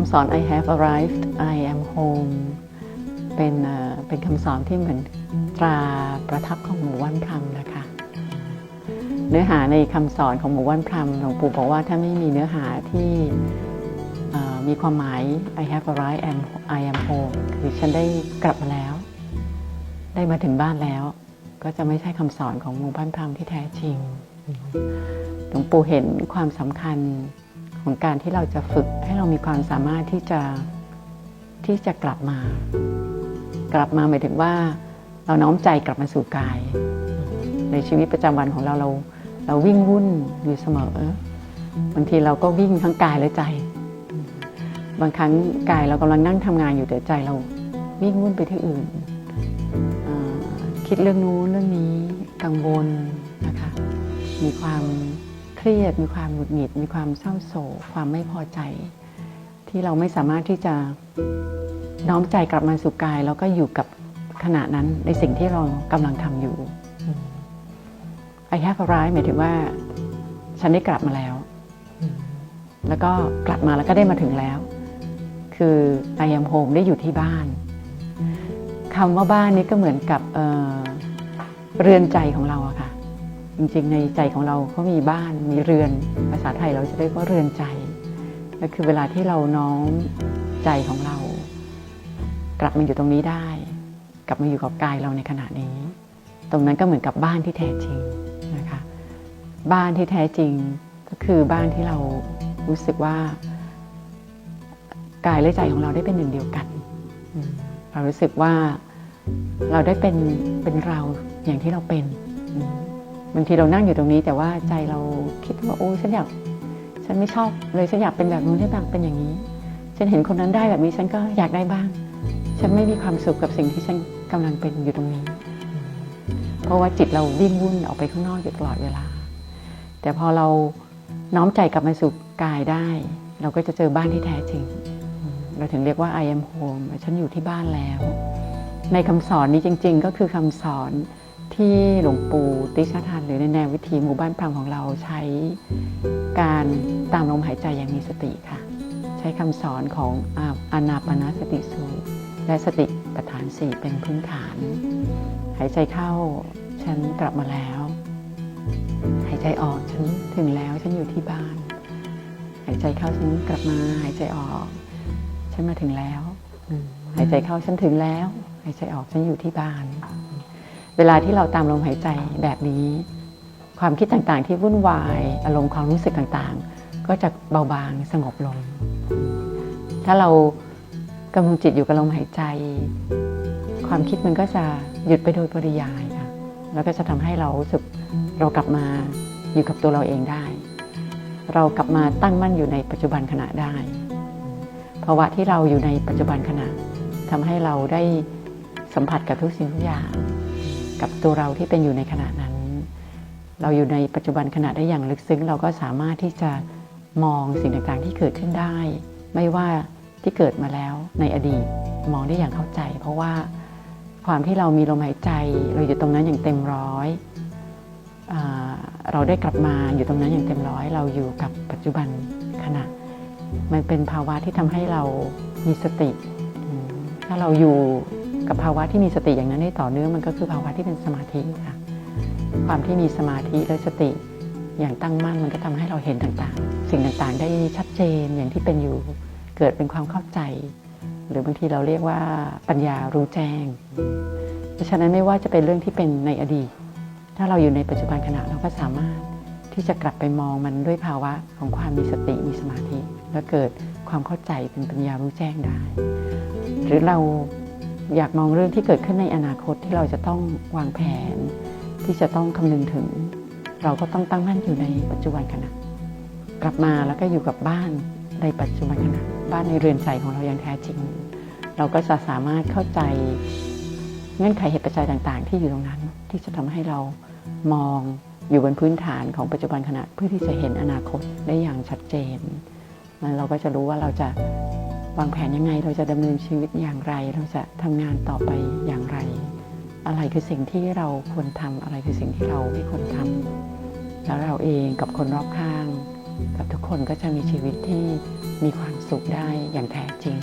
คำสอน I have arrived I am home เป็นเป็นคำสอนที่เหมือนตราประทับของหมู่ว่านพรำนะคะ เนื้อหาในคำสอนของหมู่ว่านพรำหลวงปู่บอกว่าถ้าไม่มีเนื้อหาที่มีความหมาย I have arrived and I am home คือฉันได้กลับมาแล้ว ได้มาถึงบ้านแล้ว ก็จะไม่ใช่คำสอนของหมู่บ้านพรำที่แท้จริงหลวงปู่เห็นความสำคัญ ของการที่เราจะฝึกให้เรามีความสามารถที่จะที่จะกลับมา กลับมาหมายถึงว่า เราน้อมใจกลับมาสู่กาย ในชีวิตประจำวันของเราเรา เราวิ่งวุ่นอยู่เสมอบางทีเราก็วิ่งทั้งกายและใจ บางครั้งกายเรากำลังนั่งทำงานอยู่แต่ใจเราวิ่งวุ่นไปที่อื่น คิดเรื่องนู้นเรื่องนี้กังวลนะคะมีความ เครียดมีความหงุดหงิด มีความเศร้าโศกความไม่พอใจ ที่เราไม่สามารถที่จะน้อมใจกลับมาสู่กาย แล้วก็อยู่กับขณะนั้นในสิ่งที่เรากำลังทำอยู่ I have arrived หมายถึงว่า ฉันได้กลับมาแล้ว แล้วก็กลับมาแล้วก็ได้มาถึงแล้ว คือ I am home ได้อยู่ที่บ้านคำว่าบ้านนี้ก็เหมือนกับเเรือนใจของเราอะค่ะ จริงๆ ในใจของเราก็มีบ้านมีเรือน ภาษาไทยเราจะเรียกว่าเรือนใจ ก็คือเวลาที่เราน้อมใจของเรา กลับมาอยู่ตรงนี้ได้ กลับมาอยู่กับกายเราในขณะนี้ ตรงนั้นก็เหมือนกับบ้านที่แท้จริงนะคะบ้านที่แท้จริงก็คือบ้านที่เรารู้สึกว่ากายและใจของเราได้เป็นหนึ่งเดียวกัน เรารู้สึกว่าเราได้เป็นเป็นเราอย่างที่เราเป็น บางทีเรานั่งอยู่ตรงนี้ แต่ว่าใจเราคิดว่าโอ้ฉันอยากฉันไม่ชอบเลยฉันอยากเป็นแบบนู้นฉันอยากเป็นอย่างนี้ ฉันเห็นคนนั้นได้แบบนี้ฉันก็อยากได้บ้าง ฉันไม่มีความสุขกับสิ่งที่ฉันกำลังเป็นอยู่ตรงนี้ เพราะว่าจิตเราวิ่งวุ่นออกไปข้างนอกอยู่ตลอดเวลา แต่พอเราน้อมใจกลับมาสู่กายได้ เราก็จะเจอบ้านที่แท้จริง เราถึงเรียกว่า I am home ฉันอยู่ที่บ้านแล้ว ในคำสอนนี้จริง ๆ ก็คือคำสอน ที่หลวงปู่ติชทันหรือในแนววิถีหมู่บ้านพรามของเราใช้การตามลมหายใจอย่างมีสติค่ะ ใช้คำสอนของอานาปานสติสูตรและสติปัฏฐานสี่เป็นพื้นฐาน หายใจเข้าฉันกลับมาแล้ว หายใจออกฉันถึงแล้วฉันอยู่ที่บ้าน หายใจเข้าฉันกลับมา หายใจออกฉันมาถึงแล้ว หายใจเข้าฉันถึงแล้ว หายใจออกฉันอยู่ที่บ้าน เวลาที่เราตามลมหายใจแบบนี้ ความคิดต่างๆ ที่วุ่นวายอารมณ์ความรู้สึกต่างๆ ก็จะเบาบางสงบลง ถ้าเรากำลังจิตอยู่กับลมหายใจ ความคิดมันก็จะหยุดไปโดยปริยายค่ะแล้วก็จะทำให้เรารู้สึกเรากลับมาอยู่กับตัวเราเองได้ เรากลับมาตั้งมั่นอยู่ในปัจจุบันขณะได้ภาวะที่เราอยู่ในปัจจุบันขณะทำให้เราได้สัมผัสกับทุกสิ่งทุกอย่าง กับตัวเราที่เป็นอยู่ในขณะนั้น เราอยู่ในปัจจุบันขณะได้อย่างลึกซึ้ง เราก็สามารถที่จะมองสิ่งต่างๆที่เกิดขึ้นได้ ไม่ว่าที่เกิดมาแล้วในอดีตมองได้อย่างเข้าใจ เพราะว่าความที่เรามีลมหายใจ เราอยู่ตรงนั้นอย่างเต็มร้อยเราได้กลับมาอยู่ตรงนั้นอย่างเต็มร้อย เราอยู่กับปัจจุบันขณะ มันเป็นภาวะที่ทำให้เรามีสติ ถ้าเราอยู่ กับภาวะที่มีสติอย่างนั้นได้ต่อเนื่องมันก็คือภาวะที่เป็นสมาธิค่ะ ความที่มีสมาธิและสติอย่างตั้งมั่นมันก็ทำให้เราเห็นต่างๆ สิ่งต่างๆ ได้ชัดเจนอย่างที่เป็นอยู่เกิดเป็นความเข้าใจ หรือบางทีเราเรียกว่าปัญญารู้แจ้ง เพราะฉะนั้นไม่ว่าจะเป็นเรื่องที่เป็นในอดีต ถ้าเราอยู่ในปัจจุบันขณะเราก็สามารถที่จะกลับไปมองมันด้วยภาวะของความมีสติมีสมาธิ แล้วเกิดความเข้าใจเป็นปัญญารู้แจ้งได้ หรือเรา อยากมองเรื่องที่เกิดขึ้นในอนาคตที่เราจะต้องวางแผน ที่จะต้องคำนึงถึง เราก็ต้องตั้งมั่นอยู่ในปัจจุบันขณะกลับมาแล้วก็อยู่กับบ้านในปัจจุบันขณะบ้านในเรือนใจของเราอย่างแท้จริง เราก็จะสามารถเข้าใจเงื่อนไขเหตุปัจจัยต่างๆ ที่อยู่ตรงนั้น ที่จะทำให้เรามองอยู่บนพื้นฐานของปัจจุบันขณะเพื่อที่จะเห็นอนาคตได้อย่างชัดเจน เราก็จะรู้ว่าเราจะ วางแผนยังไงเราจะดำเนินชีวิตอย่างไร เราจะทำงานต่อไปอย่างไร อะไรคือสิ่งที่เราควรทำอะไรคือสิ่งที่เราไม่ควรทำแล้วเราเองกับคนรอบข้าง กับทุกคนก็จะมีชีวิตที่มีความสุขได้อย่างแท้จริง